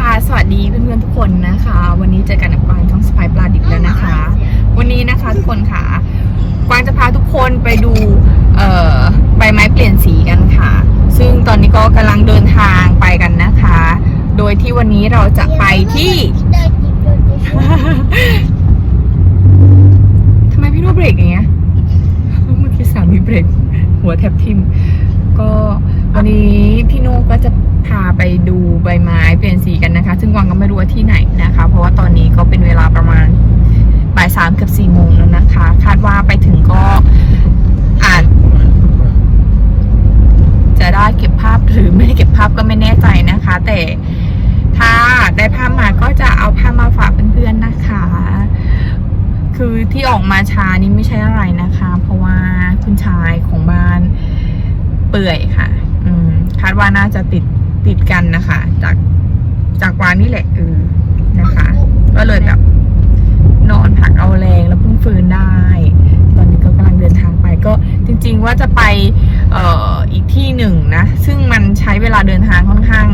คะสวัสดีเพื่อนๆทุกคนนะคะ วันนี้เจอกันกับกวางท้องสปายปลาดิบแล้วนะคะ วันนี้นะคะทุกคนค่ะกวางจะพาทุกคนไปดูเอ่อใบไม้เปลี่ยนสีกันค่ะ ซึ่งตอนนี้ก็กำลังเดินทางไปกันนะคะ โดยที่วันนี้เราจะไปที่ทำไมพี่โนเบรกอย่างเงี้ยเมื่อกี้สามีเบรกหัวแทบทิมก็วันนี้พี่โนก็จะ พาไปดูใบไม้เปลี่ยนสีกันนะคะ ซึ่งกวางก็ไม่รู้ว่าที่ไหนนะคะ เพราะว่าตอนนี้ก็เป็นเวลาประมาณบ่ายสามเกับสี่โมงแล้วนะคะ คาดว่าไปถึงก็อาจจะได้เก็บภาพหรือไม่ได้เก็บภาพก็ไม่แน่ใจนะคะ แต่ถ้าได้ภาพมาก็จะเอาภาพมาฝากเพื่อนๆนะคะ คือที่ออกมาช้านี่ไม่ใช่อะไรนะคะ เพราะว่าคุณชายของบ้านเปื่อยค่ะ อืม คาดว่าน่าจะติด ติดกันนะคะ จากจากวานนี่แหละเออนะคะ ก็เลยแบบ นอนพักเอาแรงแล้วเพิ่งฟื้นได้ ตอนนี้ก็กำลังเดินทางไปก็จริง ๆ ว่าจะไปเอ่ออีกที่หนึ่งนะ ซึ่งมันใช้เวลาเดินทางค่อนข้าง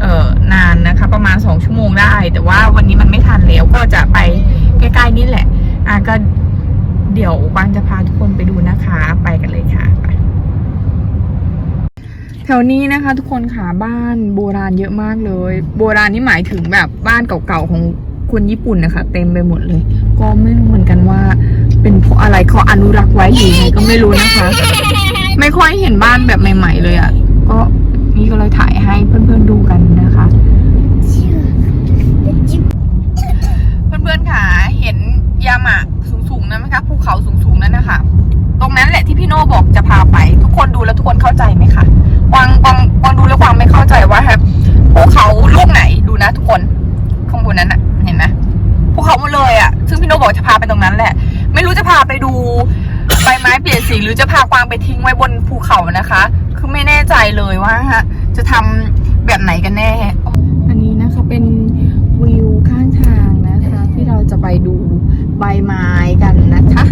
เอ่อนานนะคะ ประมาณสองชั่วโมงได้ แต่ว่าวันนี้มันไม่ทันแล้วก็จะไปใกล้ๆนี่แหละอะก็เดี๋ยวบางจะพาทุกคนไปดูนะคะ ไปกันเลยค่ะไป ถวนี้นะคะ ทุกคนค่ะบ้านโบราณเยอะมากเลย โบราณนี่หมายถึงแบบบ้านเก่าๆของคนญี่ปุ่นนะคะ เต็มไปหมดเลย ก็ไม่รู้เหมือนกันว่า เป็นเพราะอะไรเขาอนุรักษ์ไว้หรือไงก็ไม่รู้นะคะ ไม่ค่อยเห็นบ้านแบบใหม่ ๆ เลยอะ่ะ ก็นี่ก็เลยถ่ายให้เพื่อนๆดูกันนะคะ เพื่อนๆค่ะ เห็นยามะสูงๆนั้นไหมคะภูเขาสูงๆนั้นนะคะตรงนั้นแหละที่พี่โน่บอกจะพาไป ทุกคนดูแล้วทุกคนเข้าใจไหม ใจว่าครับภูเขาลูกไหนดูนะทุกคนข้างบนนั้นอะเห็นไหมภูเขาหมดเลยอะซึ่งพี่โนบอกจะพาไปตรงนั้นแหละ ไม่รู้จะพาไปดูใบไม้เปลี่ยนสีหรือจะพากวางไปทิ้งไว้บนภูเขานะคะ คือไม่แน่ใจเลยว่าฮะจะทำแบบไหนกันแน่ อันนี้นะคะเป็นวิวข้างทางนะคะ ที่เราจะไปดูใบไม้กันนะคะ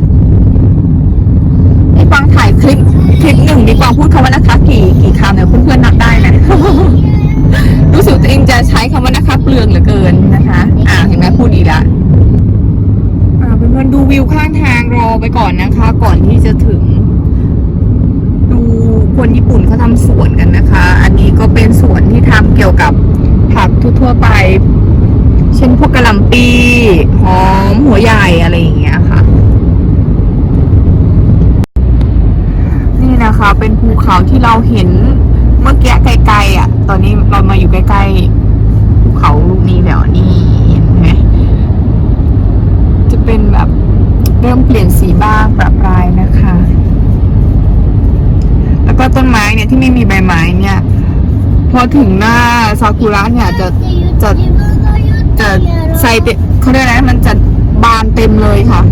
นี่กวางถ่ายคลิปคลิปหนึ่งดีกว่าพูดคำว่านะคะ กี่กี่คำเนี่ยเพื่อนๆนับได้ รู้สึกตัวเองจะใช้คำว่านะคะเปลืองเหลือเกินนะคะ อ่าเห็นไหมพูดอีกละอ่าเพื่อนๆดูวิวข้างทางรอไปก่อนนะคะ ก่อนที่จะถึง ดูคนญี่ปุ่นเขาทำสวนกันนะคะ อันนี้ก็เป็นสวนที่ทำเกี่ยวกับผักทั่วๆไป เช่นพวกกะหล่ำปีหอมหัวใหญ่อะไรอย่างเงี้ยค่ะนี่นะคะ เป็นภูเขาที่เราเห็นเมื่อกี้ไกลๆอะ ตอนนี้เรามาอยู่ใกล้ๆภูเขาลูกนี้แล้วนี่เห็นไหมจะเป็นแบบเริ่มเปลี่ยนสีบ้างประปรายนะคะ แล้วก็ต้นไม้เนี่ยที่ไม่มีใบไม้เนี่ย พอถึงหน้าซากุระเนี่ยจะจะจะใส่เขาเรียกอะไรมันจะบานเต็มเลยค่ะ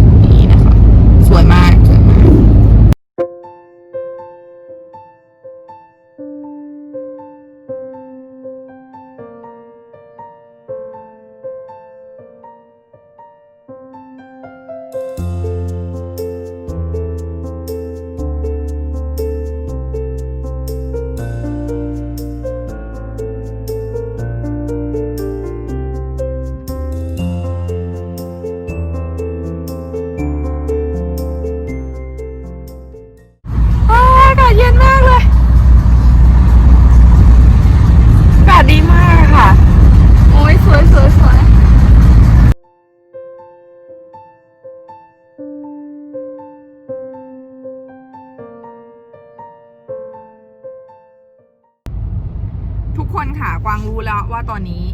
รู้แล้วว่าตอนนี้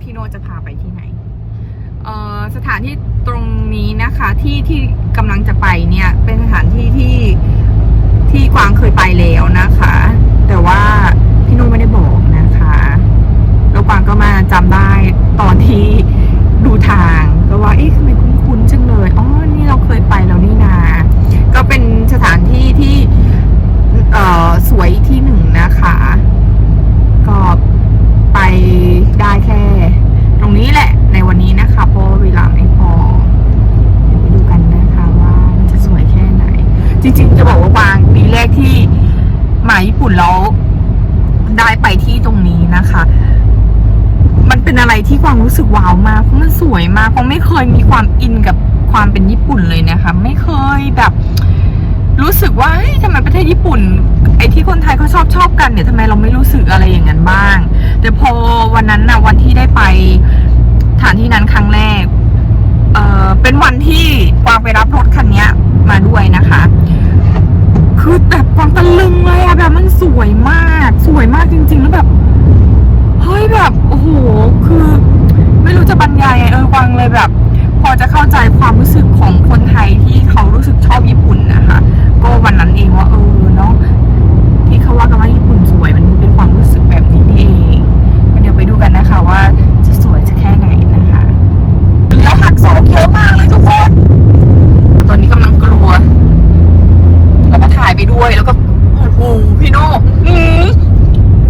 พี่โนจะพาไปที่ไหนเอ่อสถานที่ตรงนี้นะคะที่ที่กำลังจะไปเนี่ยเป็นสถานที่ที่ที่กวางเคยไปแล้วนะคะ แต่ว่าพี่โนไม่ได้บอกนะคะ แล้วกวางก็มาจำได้ตอนที่ดูทางก็ว่าเอ๊ะทำไมคุ้นๆจังเลยอ๋อนี่เราเคยไปแล้วนี่นา ก็เป็นสถานที่ที่เอ่อสวยที่หนึ่งนะคะ ก็ไปได้แค่ ตรงนี้แหละในวันนี้นะคะ เพราะเวลาไม่พอ เดี๋ยวไปดูกันนะคะว่ามันจะสวยแค่ไหน จริงๆ จะบอกว่าวางปีแรกที่มาญี่ปุ่นแล้วได้ไปที่ตรงนี้นะคะ มัน เป็นอะไรที่ความรู้สึกว้าวมากเพราะมันสวยมากเพราะไม่เคยมีความอินกับความเป็นญี่ปุ่นเลยนะคะ ไม่เคยแบบ รู้สึกว่าเฮ้ยทำไมประเทศญี่ปุ่น ไอ้ที่คนไทยเขาชอบชอบกันเนี่ยทำไมเราไม่รู้สึกอะไรอย่างนั้นบ้าง แต่พอวันนั้นนะวันที่ได้ไปสถานที่นั้นครั้งแรก เออเป็นวันที่กวางไปรับรถคันเนี้ย มาด้วยนะคะ คือแบบกวางตะลึงเลยอะแบบมันสวยมาก สวยมากจริงๆแล้วแบบ เฮ้ยแบบโอ้โห คือ ไม่รู้จะบรรยายไงเออกวางเลยแบบ พอจะเข้าใจความรู้สึกของคนไทยที่เขารู้สึกชอบญี่ปุ่นนะคะ ก็วันนั้นเองว่าเออเนาะที่เขาว่ากันว่าญี่ปุ่นสวยมันเป็นความรู้สึกแบบนี้นี่เองก็เดี๋ยวไปดูกันนะคะว่าจะสวยจะแค่ไหนนะคะแล้วหักโซกเยอะมากเลยทุกคน ตอนนี้กำลังกลัว แล้วก็ถ่ายไปด้วยแล้วก็โอ้โหพี่โน่อื้อหือ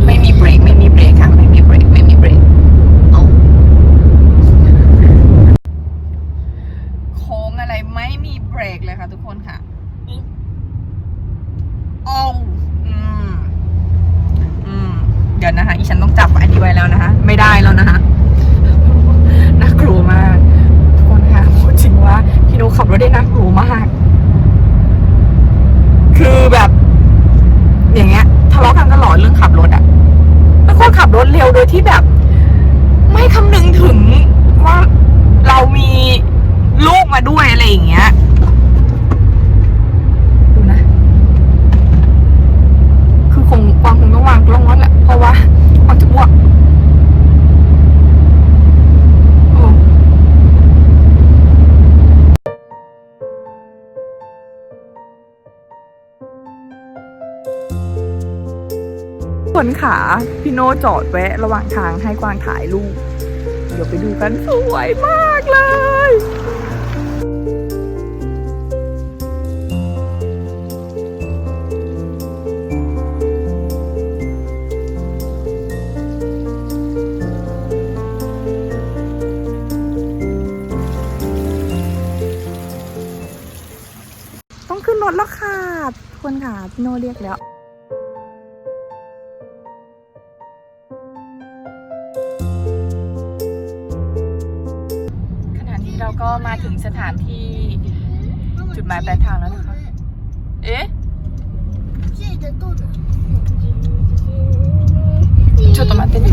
ไม่มีเบรกไม่มีเบรกค่ะ ไม่มีเบรกไม่มีเบรกเอาโค้งอะไรไม่มีเบรกเลยค่ะทุกคนค่ะโอ้อืมอืมเดี๋ยวนะคะอีฉันต้องจับอันนี้ไว้แล้วนะคะ ไม่ได้แล้วนะคะน่ากลัวมากทุกคนค่ะพูดจริงว่าพี่โนขับรถได้น่ากลัวมาก คือแบบ อย่างเงี้ยทะเลาะกันตลอดเรื่องขับรถอะเป็นคนขับรถเร็วโดยที่แบบ ไม่คำนึงถึงว่าเรามีลูกมาด้วยอะไรอย่างเงี้ยดูนะ คือคงวางคงต้องวางกล้องแล้วแหละ เพราะว่าควาจะอ้วกโอ้คนขาพี่โน่จอดแวะระหว่างทางให้กวางถ่ายรูป เดี๋ยวไปดูกันสวยมากเลย พี่โนเรียกแล้ว ขณะนี้เราก็มาถึงสถานที่จุดหมายปลายทางแล้วนะคะ เอ๊ะ ちょっと待ってね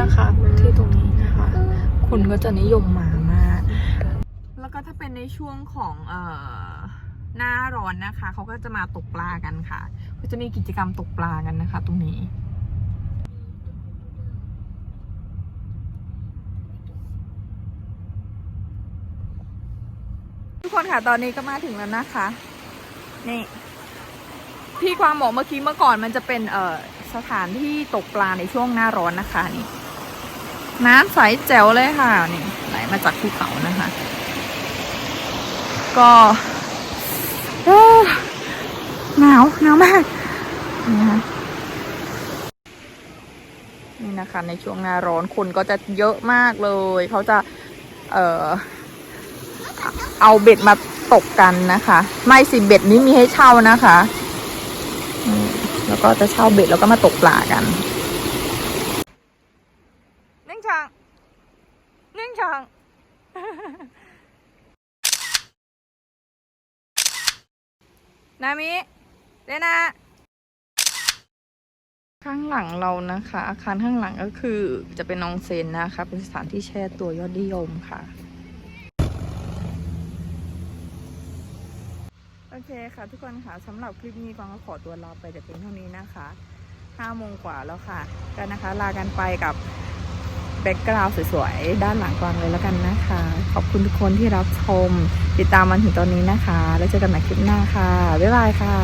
นะคะ ที่ตรงนี้นะคะคุณก็จะนิยมมามากแล้วก็ถ้าเป็นในช่วงของเอ่อหน้าร้อนนะคะ เขาก็จะมาตกปลากันค่ะ ก็จะมีกิจกรรมตกปลากันนะคะ ตรงนี้ทุกคนค่ะตอนนี้ก็มาถึงแล้วนะคะ นี่ที่ความบอกเมื่อกี้เมื่อก่อนมันจะเป็นเอ่อสถานที่ตกปลาในช่วงหน้าร้อนนะคะนี่ น้ำใสแจ๋วเลยค่ะนี่ไหลมาจากภูเขานะคะ ก็หนาวหนาวมากนี่นะคะนี่นะคะในช่วงหน้าร้อนคนก็จะเยอะมากเลย เขาจะ เอ่อ เอาเบ็ดมาตกกันนะคะ ไม่สิเบ็ดนี้มีให้เช่านะคะ แล้วก็จะเช่าเบ็ดแล้วก็มาตกปลากันเน่งช่างเน่งช่าง นามิเดนาข้างหลังเรานะคะ อาคารข้างหลังก็คือจะเป็นนองเซนนะคะ เป็นสถานที่แช่ตัวยอดนิยมค่ะ โอเคค่ะทุกคนค่ะสำหรับคลิปนี้กองก็ขอตัวลาไปแต่เพียงเท่านี้นะคะห้าโมงกว่าแล้วค่ะกันนะคะ ลากันไปกับ บ็กกราวด์สวยๆ ด้านหลังกวางเลยแล้วกันนะคะ ขอบคุณทุกคนที่รับชม ติดตามมันถึงตอนนี้นะคะ แล้วเจอกันใหม่คลิปหน้าค่ะ บ๊ายบายค่ะ